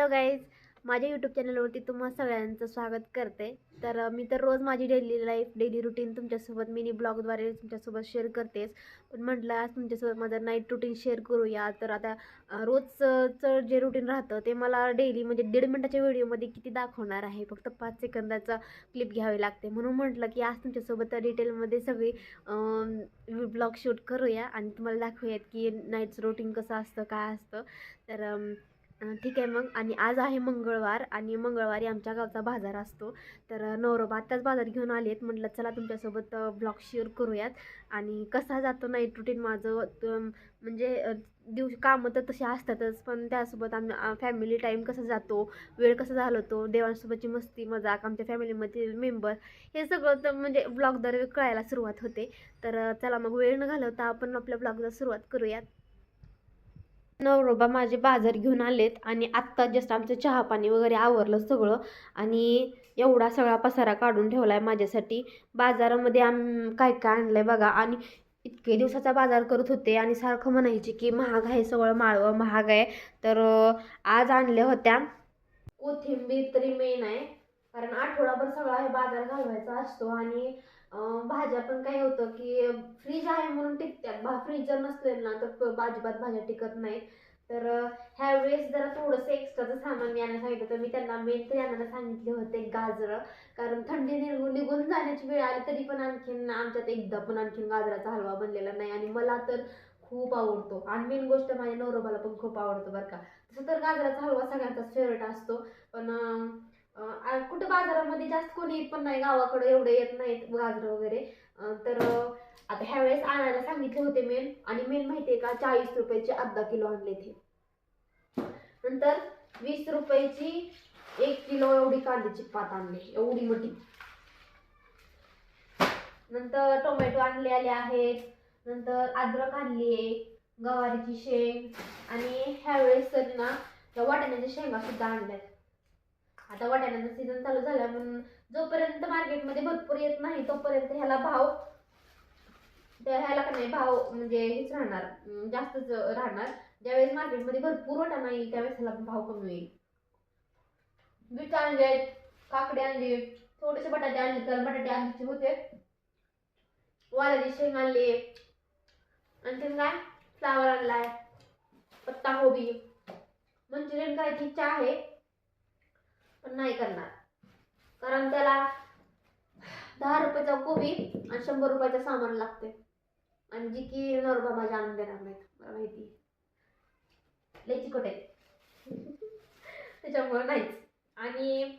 Hello guys माझ्या YouTube चॅनलवरती तुम्हा सगळ्यांचं स्वागत करते. तर मी तर रोज माझी डेली लाईफ डेली रुटीन तुमच्यासोबत मिनी ब्लॉगद्वारे तुमच्यासोबत शेअर करतेच. पण म्हटलं आज तुमच्यासोबत माझं नाईट रुटीन शेअर करूया. तर आता रोजचं जे रुटीन राहतं ते मला डेली म्हणजे दीड मिनटाच्या व्हिडिओमध्ये किती दाखवणार आहे? फक्त पाच सेकंदाचा क्लिप घ्यावी लागते. म्हणून म्हटलं की आज तुमच्यासोबत डिटेलमध्ये सगळी ब्लॉग शूट करूया. आणि तुम्हाला दाखवूयात की नाईटचं रुटीन कसं असतं काय असतं. तर ठीक आहे मग. आणि आज आहे मंगळवार आणि मंगळवारी आमच्या गावचा बाजार असतो. तर नवरोबा आत्ताच बाजार घेऊन आले आहेत म्हटलं चला तुमच्यासोबत ब्लॉग शेअर करूयात. आणि कसा जातो नाईट रुटीन माझं म्हणजे अं, दिवस कामं तर तशी असतातच. पण त्यासोबत आम्ही फॅमिली टाईम कसा जातो वेळ कसा घालवतो देवांसोबतची मस्ती मजाक आमच्या फॅमिलीमधील मेंबर हे सगळं तर म्हणजे ब्लॉगद्वारे कळायला सुरुवात होते. तर चला मग वेळ न घालवता आपण आपल्या ब्लॉगला सुरुवात करूयात. नवरोबा माझे बाजार घेऊन आलेत आणि आत्ता जस्ट आमचं चहा पाणी वगैरे आवरलं सगळं आणि एवढा सगळा पसारा काढून ठेवला आहे माझ्यासाठी. बाजारामध्ये आम काय काय आणलं आहे बघा आणि इतके दिवसाचा बाजार करत होते आणि सारखं म्हणायचे की महाग आहे सगळं माळवं महाग आहे. तर आज आणल्या होत्या. कोथिंबीर तरी मेन आहे. कारण आठवडाभर सगळा हे बाजार घालवायचा असतो आणि भाज्या पण काय होतं की फ्रीज आहे म्हणून टिकतात भा फ्रीज जर नसले ना तर प- अजिबात भाज्या टिकत नाहीत. तर ह्यावेळेस जरा थोडंसं एक्स्ट्राचं सामान यायला सांगितलं तर मी त्यांना मेन तरी आणायला सांगितले होते गाजरं. कारण थंडी निघून निघून जाण्याची वेळ आली तरी पण आणखीन आमच्यात एकदा पण आणखीन गाजराचा हलवा बनलेला नाही आणि मला तर खूप आवडतो. आणि मेन गोष्ट माझ्या नवरोबाला पण खूप आवडतो बरं का. तसं तर गाजराचा हलवा सगळ्यांचाच फेवरेट असतो. पण बाजारामध्ये जास्त कोणी येत पण नाही गावाकडे एवढे येत नाहीत गाजर वगैरे. तर आता ह्या वेळेस आणायला सांगितले होते मेन आणि मेन माहितीये का चाळीस रुपयाचे अर्धा किलो आणले ते. नंतर वीस रुपयाची एक किलो एवढी कांद्याची पात आणली एवढी मोठी. नंतर टोमॅटो आणले आले आहेत. नंतर अद्रक आणली आहे गवारीची शेंग. आणि ह्यावेळेस तर ना त्या वाटाण्याच्या शेंगा सुद्धा आणल्यात. आता वाटाण्याचा सीझन चालू झाला म्हणून जोपर्यंत मार्केटमध्ये भरपूर येत नाही तोपर्यंत ह्याला भाव त्या ह्याला का नाही भाव म्हणजे हेच राहणार जास्तच राहणार. ज्यावेळेस मार्केटमध्ये भरपूर वाटाणा येईल त्यावेळेस ह्याला भाव कमी येईल बीट आणले काकडे आणले थोडेसे बटाटे आणले तर बटाटे आधीचे होते. वालाची शेंग आणली आणखीन काय? फ्लावर आणलाय. पत्ता कोबी मंचुरियन करायची इच्छा आहे. पण नाही करणार. कारण त्याला दहा रुपयाचा कोबी आणि शंभर रुपयाचं सामान लागते. आणि जी की नरबा माझ्या आणून देणार नाहीत मला माहिती लय चिकट आहे. त्याच्यामुळे नाहीच. आणि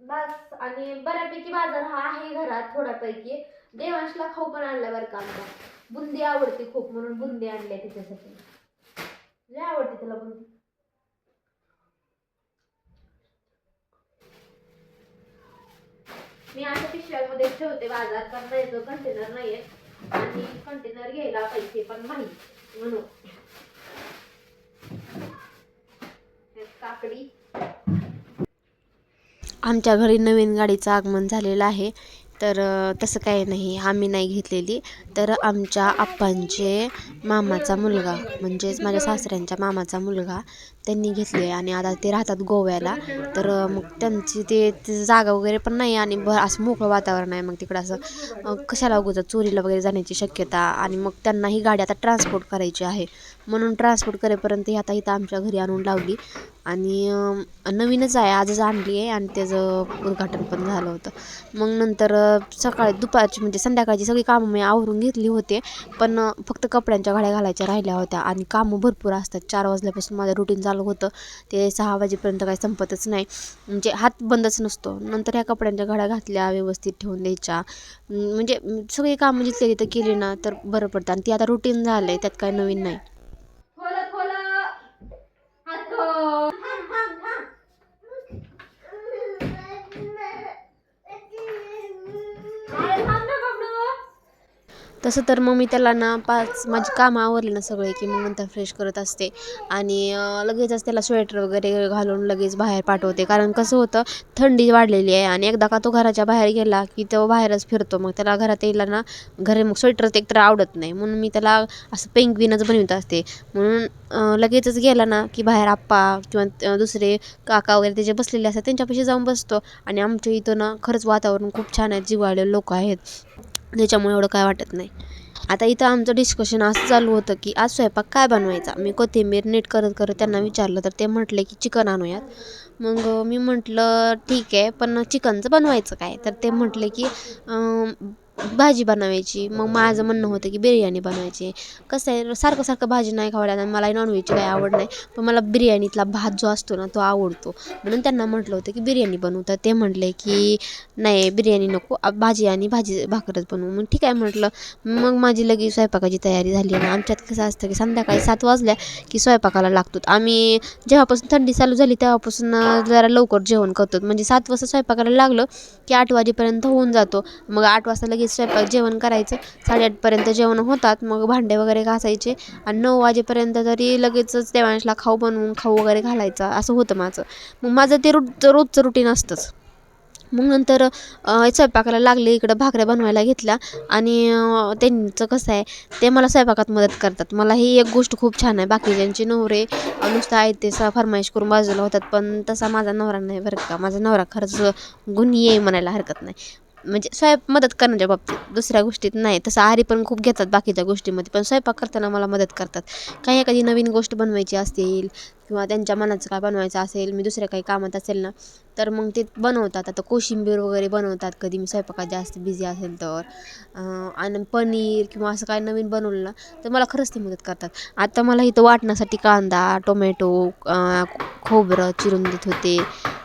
बस आणि बऱ्यापैकी बाजार हा आहे घरात थोड्यापैकी. देवांशला खाऊ पण आणला बरं का आमचा. बुंदी आवडते खूप म्हणून बुंदी आणल्या त्याच्यासाठी लय आवडते त्याला बुंदी. मी अशा पिशव्यांमध्ये ठेवते बाजार पण नाही कंटेनर नाहीये. आणि कंटेनर घ्यायला पैसे पण नाही म्हणून. काकडी. आमच्या घरी नवीन गाडीचं आगमन झालेलं आहे. तर तसं काही नाही. आम्ही नाही घेतलेली. तर आमच्या आप्पांचे मामाचा मुलगा म्हणजेच माझ्या सासऱ्यांच्या मामाचा मुलगा त्यांनी घेतली आहे. आणि आता ते राहतात गोव्याला. तर मग त्यांची ते तिचं जागा वगैरे पण नाही आणि ब असं मोकळं वातावरण आहे. मग तिकडं असं कशाला उगवतं चोरीला वगैरे जाण्याची शक्यता आणि मग त्यांना ही गाडी आता ट्रान्सपोर्ट करायची आहे. म्हणून ट्रान्सपोर्ट करेपर्यंत ही आता इथं आमच्या घरी आणून लावली. आणि नवीनच आहे आजच आणली आहे आणि त्याचं उद्घाटन पण झालं होतं. मग नंतर सकाळी दुपारची म्हणजे संध्याकाळची सगळी कामं मी आवरून घेतली होते. पण फक्त कपड्यांच्या घड्या घालायच्या राहिल्या होत्या आणि कामं भरपूर असतात. चार वाजल्यापासून माझं रुटीन चालू होतं. ते सहा वाजेपर्यंत काही संपतच नाही. म्हणजे हात बंदच नसतो. नंतर ह्या कपड्यांच्या घड्या घातल्या व्यवस्थित ठेवून द्यायच्या. म्हणजे सगळी कामं जिथल्या तिथं केली ना तर बरं पडतं. आणि ती आता रुटीन झालं आहे त्यात काही नवीन नाही. हात तसं तर मग मी त्याला ना पाच माझी कामं आवरली ना सगळे की मग नंतर फ्रेश करत असते. आणि लगेचच त्याला स्वेटर वगैरे घालून लगेच बाहेर पाठवते. कारण कसं होतं थंडी वाढलेली आहे आणि एकदा का तो घराच्या बाहेर गेला की तो बाहेरच फिरतो. मग त्याला घरात यायला ना घरी मग स्वेटर ते एकतर आवडत नाही. म्हणून मी त्याला असं पेंग्विनच बनवत असते. म्हणून लगेचच गेला ना की बाहेर आप्पा किंवा दुसरे काका वगैरे त्याचे बसलेले असतात त्यांच्यापाशी जाऊन बसतो. आणि आमच्या इथं ना खरंच वातावरण खूप छान आहे. जिवाळलेले लोक आहेत. त्याच्यामुळे एवढं काय वाटत नाही. आता इथं आमचं डिस्कशन असं चालू होतं की आज स्वयंपाक काय बनवायचा? मी कोथिंबीर नीट करत करत त्यांना विचारलं तर ते म्हटले की चिकन आणूयात. मग मी म्हटलं ठीक आहे पण चिकनचं बनवायचं काय? तर ते म्हटले की भाजी बनवायची. मग माझं म्हणणं होतं की बिर्याणी बनवायची. कसं आहे सारखं सारखं भाजी नाही खावल्या आणि मला नॉनव्हेजची काही आवड नाही. पण मला बिर्याणीतला भात जो असतो ना तो आवडतो. म्हणून त्यांना म्हटलं होतं की बिर्याणी बनवू. तर ते म्हटले की नाही बिर्याणी नको. भाजी आणि भाजी भाकरच बनवू. मग ठीक आहे म्हटलं. मग माझी लगेच स्वयंपाकाची तयारी झाली आणि आमच्यात कसं असतं की संध्याकाळी सात वाजल्या की स्वयंपाकाला लागतो. आम्ही जेव्हापासून थंडी चालू झाली तेव्हापासून जरा लवकर जेवण करतो. म्हणजे सात वाजता स्वयंपाकाला लागलं की आठ वाजेपर्यंत होऊन जातो. मग आठ वाजता लगेच स्वयंपाक जेवण करायचं. साडेआठपर्यंत जेवण होतात. मग भांडे वगैरे घासायचे. आणि नऊ वाजेपर्यंत तरी लगेचच देवांशला खाऊ बनवून खाऊ वगैरे घालायचा. असं होतं माझं. मग माझं ते रोज रोजचं रुटीन असतंच. मग नंतर स्वयंपाकाला लागले इकडं भाकऱ्या बनवायला घेतल्या. आणि त्यांचं कसं आहे ते मला स्वयंपाकात मदत करतात. मला ही एक गोष्ट खूप छान आहे. बाकीच्यांचे नवरे नुसतं आहेत ते सा फरमाईश करून बाजूला होतात. पण तसा माझा नवरा नाही बरं का. माझा नवरा खरंच गुणी आहे म्हणायला हरकत नाही. म्हणजे स्वयं मदत करण्याच्या बाबतीत दुसऱ्या गोष्टीत नाही. तसं आरी पण खूप घेतात बाकीच्या गोष्टीमध्ये पण स्वयंपाक करताना मला मदत करतात. काही एखादी नवीन गोष्ट बनवायची असेल किंवा त्यांच्या मनाचं काय बनवायचं असेल मी दुसऱ्या काही कामात असेल ना तर मग ते बनवतात. आता कोशिंबीर वगैरे बनवतात कधी. मी स्वयंपाकात जास्त बिझी असेल तर. आणि पनीर किंवा असं काय नवीन बनवलं ना तर मला खरंच ते मदत करतात. आता मला इथं वाटण्यासाठी कांदा टोमॅटो खोबरं चिरून देत होते.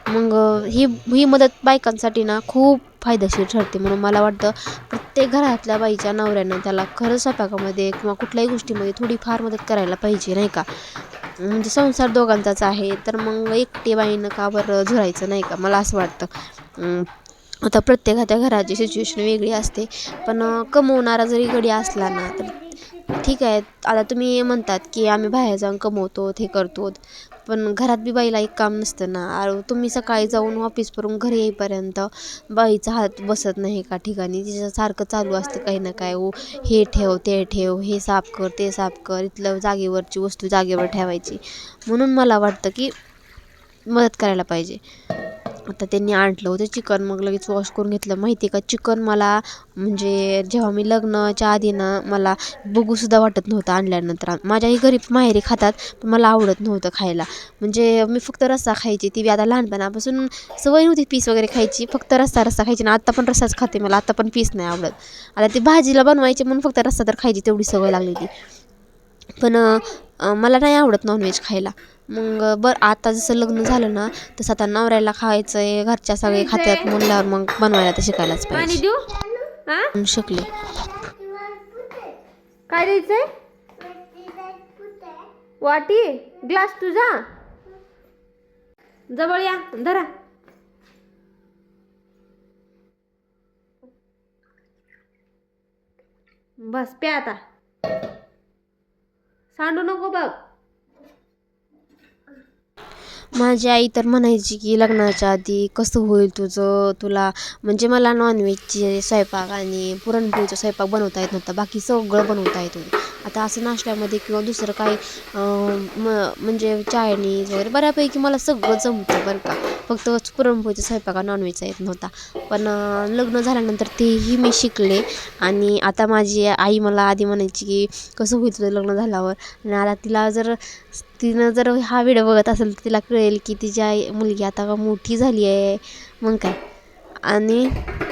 मग ही ही मदत बायकांसाठी ना खूप फायदेशीर ठरते म्हणून मला वाटतं प्रत्येक घरातल्या बाईच्या नवऱ्यानं त्याला खरंच स्वयंपाकामध्ये किंवा कुठल्याही गोष्टीमध्ये थोडीफार मदत करायला पाहिजे नाही का? म्हणजे संसार दोघांचाच आहे तर मग एकटी बाईनं का बरं झुरायचं नाही का? मला असं वाटतं. आता प्रत्येकाच्या घराची सिच्युएशन वेगळी असते. पण कमवणारा जरी गडी असला ना तर ठीक आहे. आता तुम्ही म्हणतात की आम्ही बाहेर जाऊन कमवतो हे करतो. पण घरात बी बाईला एक काम नसतं ना. तुम्ही सकाळी जाऊन ऑफिसवरून घरी येईपर्यंत बाईचा हात बसत नाही एका ठिकाणी. तिचं सारखं चालू असतं काही ना काय ओ हे ठेव ते ठेव हे साफ कर ते साफ कर. इथलं जागेवरची वस्तू जागेवर ठेवायची. म्हणून मला वाटतं की मदत करायला पाहिजे. आता त्यांनी आणलं होतं चिकन. मग लगेच वॉश करून घेतलं. माहिती आहे का? चिकन मला म्हणजे जेव्हा मी लग्नाच्या आधी ना मला बघूसुद्धा वाटत नव्हतं आणल्यानंतर. माझ्याही घरी माहेरी खातात पण मला आवडत नव्हतं खायला. म्हणजे मी फक्त रस्सा खायची. ती आता लहानपणापासून सवय नव्हती पीस वगैरे खायची. फक्त रस्सा रस्सा खायची. ना आत्ता पण रस्साच खाते मला. आत्ता पण पीस नाही आवडत. आता ती भाजीला बनवायची म्हणून फक्त रस्सा तर खायची. तेवढी सवय लागली ती पण मला नाही आवडत नॉनव्हेज खायला. मग बरं आता जसं लग्न झालं ना तसं आता नवऱ्याला खायचं आहे घरच्या सगळे खात्यात म्हणल्यावर मग बनवायला तर शिकायलाच पाणी पाहिजे. देऊ? हा म्हणून शिकले. काय द्यायचंय? वाटी? ग्लास तुझा? जवळ या धरा. बस प्या आता. सांडू नको बघ. माझी आई तर म्हणायची की लग्नाच्या आधी कसं होईल तुझं? तुला म्हणजे मला नॉनव्हेजचे स्वयंपाक आणि पुरणपोळीचा स्वयंपाक बनवता येत नव्हता. बाकी सगळं बनवता येत होतं. आता असं नाश्त्यामध्ये किंवा दुसरं काही म म्हणजे चायनीज वगैरे बऱ्यापैकी मला सगळं जमतं बरं का. फक्त पुरणपोळीचा स्वयंपाक नॉनव्हेजचा येत नव्हता. पण लग्न झाल्यानंतर तेही मी शिकले आणि आता माझी आई मला आधी म्हणायची की कसं होईल तुझं लग्न झाल्यावर? आणि आता तिला जर तिनं जर हा व्हिडिओ बघत असेल तर तिला कळेल की तिची आई मुलगी आता का मोठी झाली आहे. मग काय? आणि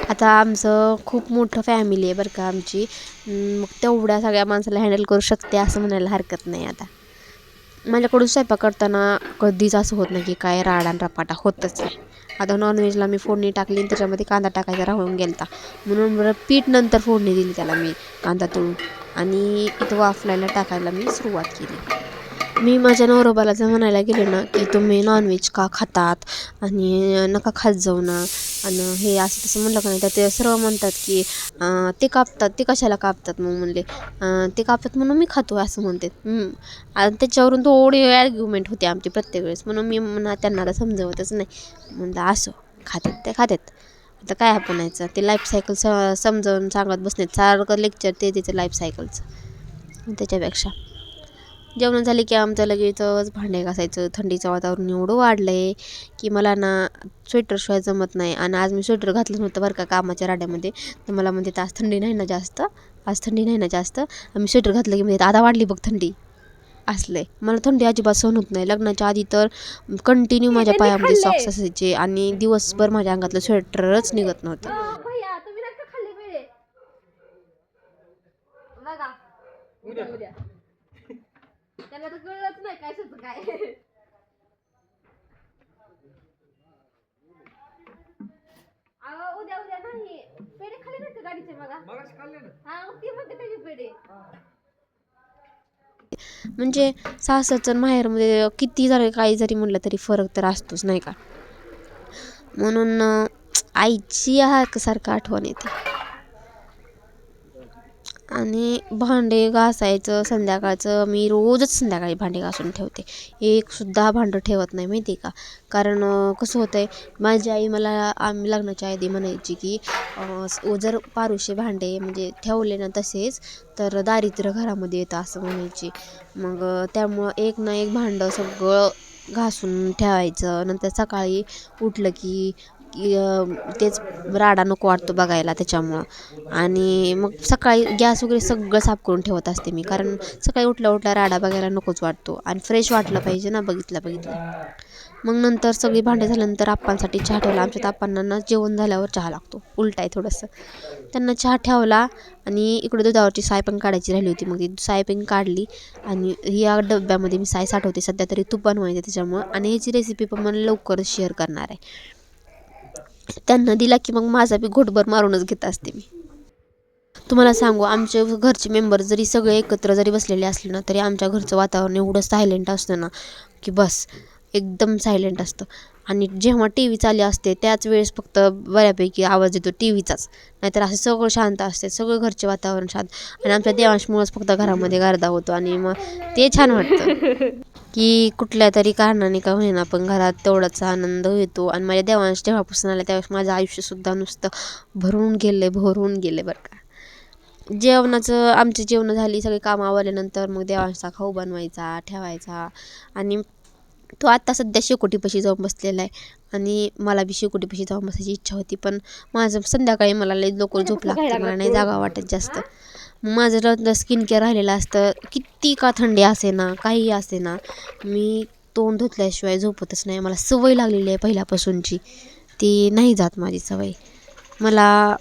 आता आमचं खूप मोठं फॅमिली आहे बरं का आमची. मग तेवढ्या सगळ्या माणसाला हँडल करू शकते असं म्हणायला हरकत नाही आता. माझ्याकडून स्वयंपाक करताना कधीच असं होत नाही की काय राडा आणि रपाटा होतच नाही. आता नॉनव्हेजला मी फोडणी टाकली आणि त्याच्यामध्ये कांदा टाकायचा राहून गेलता. म्हणून बरं पीठ नंतर फोडणी दिली त्याला मी कांदा तळून. आणि इथं वाफलायला टाकायला मी सुरुवात केली. मी माझ्या नवरोबाला जर म्हणायला गेले ना की तुम्ही नॉनव्हेज का खातात आणि नका खात जाऊ ना आणि हे असं तसं म्हणलं का नाही तर ते सर्व म्हणतात की ते कापतात ते कशाला कापतात मग म्हणले. ते कापतात म्हणून मी खातो असं म्हणते. आणि त्याच्यावरून थोडी ॲर्ग्युमेंट होते आमची प्रत्येक वेळेस. म्हणून मी म्हणा त्यांना आता समजवतच नाही. म्हणलं असो खातात ते खातात. आता काय आपण यायचं ते लाईफ सायकल स समजावून सांगत बसण्यात सारखं लेक्चर ते तिचं लाईफ सायकलचं त्याच्यापेक्षा. जेवण झाले की आमचं लगेचच भांडे घासायचं. थंडीचं वातावरण एवढं वाढलं आहे की मला ना स्वेटरशिवाय जमत नाही. आणि आज मी स्वेटर घातलं नव्हतं बरं का कामाच्या राड्यामध्ये. तर मला म्हणते आज थंडी नाही ना जास्त? आज थंडी नाही ना जास्त? आणि मी स्वेटर घातलं की म्हणजे आता वाढली बघ थंडी. असलं आहे मला थंडी अजिबात सहन होत नाही. लग्नाच्या आधी तर कंटिन्यू माझ्या पायामध्ये सॉक्स असायचे आणि दिवसभर माझ्या अंगातलं स्वेटरच निघत नव्हतं. उद्या. त्याला तर कळलंच नाही काय सुद्धा काय. अहो उद्या उद्या नाही. पेढे खाली नाही का गाडीचे बघा? हा मग ती म्हणते त्याचे पेढे. म्हणजे सासरचं आणि माहेरमध्ये किती जरी काही जरी म्हटलं तरी फरक तर असतोच नाही का? म्हणून आईची सारखं आठवण येते? आणि भांडे घासायचं संध्याकाळचं मी रोजच संध्याकाळी भांडे घासून ठेवते. एकसुद्धा भांडं ठेवत नाही माहिती आहे का? कारण कसं होतं आहे माझी आई मला आम्ही लग्नाच्या आधी म्हणायची की जर पारुशे भांडे म्हणजे ठेवले ना तसेच तर दारिद्र्य घरामध्ये येतं असं म्हणायची. मग त्यामुळं एक ना एक भांडं सगळं घासून ठेवायचं. नंतर सकाळी उठलं की तेच राडा नको वाटतो बघायला त्याच्यामुळं. आणि मग सकाळी गॅस वगैरे सगळं साफ करून ठेवत असते मी. कारण सकाळी उठल्या उठल्या राडा बघायला नकोच वाटतो. आणि फ्रेश वाटलं पाहिजे ना बघितलं बघितलं मग नंतर सगळी भांडे झाल्यानंतर आप्पांसाठी चहा ठेवला. आमच्या आप्पांना जेवण झाल्यावर चहा लागतो. उलटा आहे थोडंसं. त्यांना चहा ठेवला आणि इकडे दुधावरची साय पण काढायची राहिली होती. मग ती साय पण काढली आणि या डब्यामध्ये मी साय साठवते. सध्या तरी तूप बनवायचं त्याच्यामुळं. आणि ह्याची रेसिपी पण मला लवकरच शेअर करणार आहे. त्यांना दिला की मग माझा बी घोटभर मारूनच घेत असते मी. तुम्हाला सांगू आमचे घरचे मेंबर जरी सगळे एकत्र जरी बसलेले असले ना तरी आमच्या घरचं वातावरण एवढं सायलेंट असतं ना की बस. एकदम सायलेंट असतं. आणि जेव्हा टी व्ही चालू असते त्याच वेळेस फक्त बऱ्यापैकी आवाज येतो टी व्हीचाच नाहीतर असं सगळं शांत असते सगळं घरचे वातावरण शांत. आणि आमच्या देवांशमुळंच फक्त घरामध्ये गारदा होतो आणि मग ते छान वाटतं. की कुठल्या तरी कारणाने का होईना पण घरात तेवढाच आनंद येतो. आणि माझ्या देवांश जेव्हापासून आल्या त्यावेळेस माझं आयुष्यसुद्धा नुसतं भरून गेलं भरून गेलं बरं का. जेवणाचं आमची जेवणं झाली सगळी कामं आवरल्यानंतर मग देवांशचा खाऊ बनवायचा ठेवायचा. आणि तो आत्ता सध्या शेकोटीपाशी जाऊन बसलेला आहे. आणि मला बी शेकोटीपाशी जाऊन बसायची इच्छा होती पण माझं संध्याकाळी मला लई लवकर झोप लागते मला नाही जागा वाटत जास्त. माझं रद्द स्किन केअर राहिलेलं असतं किती का थंडी असे ना काही असे ना मी तोंड धुतल्याशिवाय झोपतच नाही. मला सवय लागलेली आहे पहिल्यापासूनची. ती नाही जात माझी सवय. मला.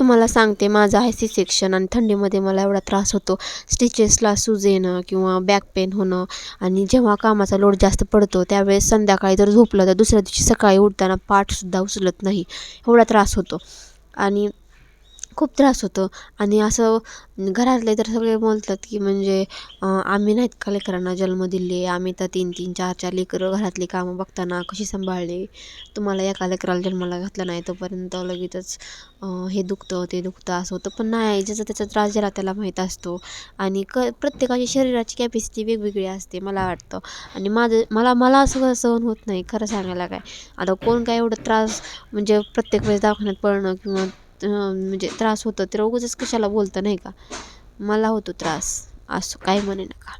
तुम्हाला सांगते माझं आहे सी सेक्शन आणि थंडीमध्ये मला एवढा त्रास होतो. स्टिचेसला सूज येणं किंवा बॅक पेन होणं आणि जेव्हा कामाचा लोड जास्त पडतो त्यावेळेस संध्याकाळी जर झोपलं तर दुसऱ्या दिवशी सकाळी उठताना पाठसुद्धा उचलत नाही. एवढा त्रास होतो. आणि खूप त्रास होतो. आणि असं घरातले तर सगळे बोलतात की म्हणजे आम्ही नाहीत का लेकरांना जन्म दिले? आम्ही तर तीन तीन चार चार लेकरं घरातली कामं बघताना कशी सांभाळले? तुम्हाला एका लेकराला जन्माला घातला नाही तोपर्यंत लगेचच हे दुखतं ते दुखतं असं होतं. पण नाही ज्याचा त्याचा त्रास ज्याला त्याला माहीत असतो. आणि क प्रत्येकाची शरीराची कॅपॅसिटी वेगवेगळी असते मला वाटतं. आणि माझं मला मला असं सहन होत नाही खरं सांगायला काय. आता कोण काय एवढं त्रास म्हणजे प्रत्येक वेळेस दवाखान्यात पडणं किंवा म्हणजे त्रास होतं तर उगाचच कशाला बोलतं नाही का? मला होतो त्रास असं काय म्हणे नका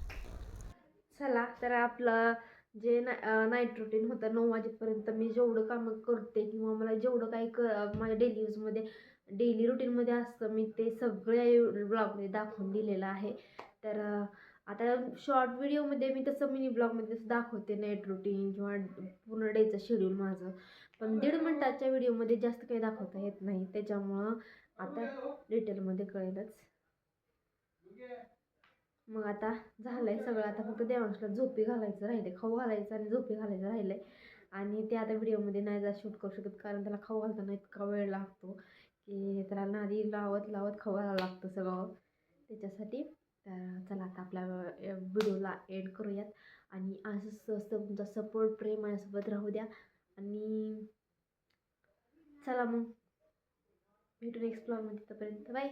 चला तर आपलं जे नाईट रुटीन होतं नऊ वाजेपर्यंत मी जेवढं कामं करते किंवा मला जेवढं काही क माझ्या डेली यूजमध्ये डेली रुटीनमध्ये असतं मी ते सगळ्या ब्लॉगमध्ये दाखवून दिलेलं आहे. तर आता शॉर्ट व्हिडिओमध्ये मी तसं मिनी ब्लॉगमध्ये तसं दाखवते नाईट रुटीन किंवा पूर्ण डेचं शेड्यूल माझं. पण दीड मिनटाच्या व्हिडिओमध्ये जास्त काही दाखवता येत नाही. त्याच्यामुळं आता डिटेलमध्ये कळेलच. मग आता झालंय सगळं. आता फक्त देवांशला झोपी घालायचं राहिले खाऊ घालायचं आणि झोपी घालायचं राहिलंय. आणि ते आता व्हिडिओमध्ये नाही जा शूट करू शकत. कारण त्याला खाऊ घालताना इतका वेळ लागतो की त्याला नादी लावत लावत खाऊ घालावं लागतं सगळं. त्याच्यासाठी तर चला आता आपल्या व्हिडिओला एड करूयात. आणि असंच असं तुमचा सपोर्ट प्रेम माझ्यासोबत राहू द्या. आणि चला मग. भेटून नेक्स्ट ब्लॉगमध्ये तिथपर्यंत. बाय